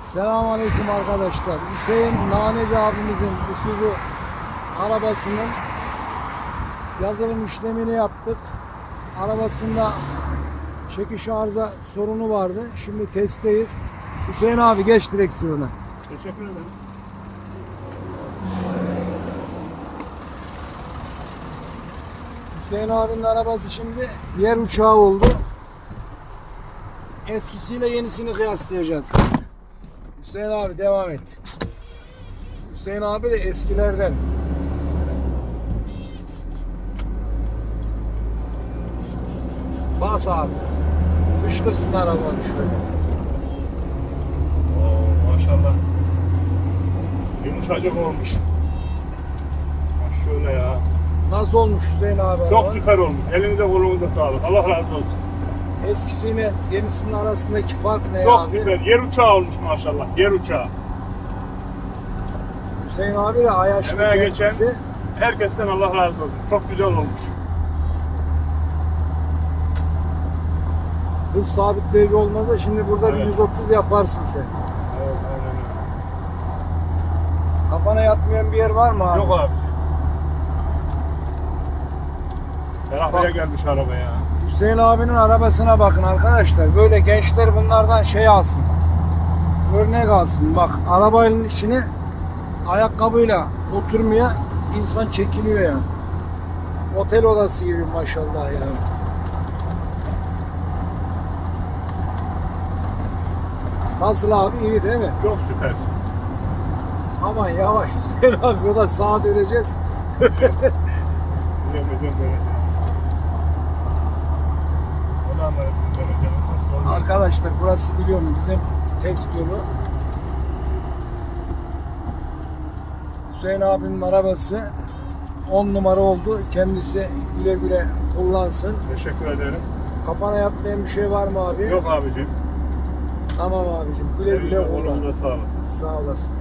Selamünaleyküm arkadaşlar. Hüseyin Naneci abimizin Isuzu arabasının yazılım işlemini yaptık. Arabasında çekiş arıza sorunu vardı. Şimdi testteyiz. Hüseyin abi geç direksiyona. Teşekkür ederim. Hüseyin abinin arabası şimdi yer uçağı oldu. Eskisiyle yenisini kıyaslayacağız. Hüseyin abi devam et. Hüseyin abi de eskilerden. Bas abi. Fışkırsın arabanı şöyle. Oo, maşallah. Yumuşacık olmuş. Bak şöyle ya. Nasıl olmuş Hüseyin abi? Çok araba? süper olmuş. Elinize kolunuza sağlık. Allah razı olsun. Eskisiyle yenisinin arasındaki fark ne Çok abi? süper. Yer uçağı olmuş maşallah. Yer uçağı. Hüseyin abi de Ayaşlı Emeğe geçen- kendisi. Herkesten Allah razı olsun. Çok güzel olmuş. Hız sabitleyici olmasa şimdi burada bir Evet. 130 yaparsın sen. Evet, aynen öyle. Kafana yatmayan bir yer var mı abi? Yok. Ferahlığa Bak. gelmiş araba ya. Hüseyin abinin arabasına bakın arkadaşlar. Böyle gençler bunlardan şey alsın. Örnek alsın. Bak arabanın içine ayakkabıyla oturmaya insan çekiliyor yani. Otel odası gibi maşallah yani. Nasıl abi iyi değil mi? Çok süper. Aman yavaş Hüseyin abi o da sağa döneceğiz. Bilemeyeceğim böyle. Onu anladım. Böyle. Arkadaşlar burası biliyor musun bizim test yolu. Hüseyin abimin arabası 10 numara oldu. Kendisi güle güle kullansın. Teşekkür ederim. Kafana yatmayan bir şey var mı abi? Yok abicim. Tamam abicim güle güle kullan. Sağ olasın.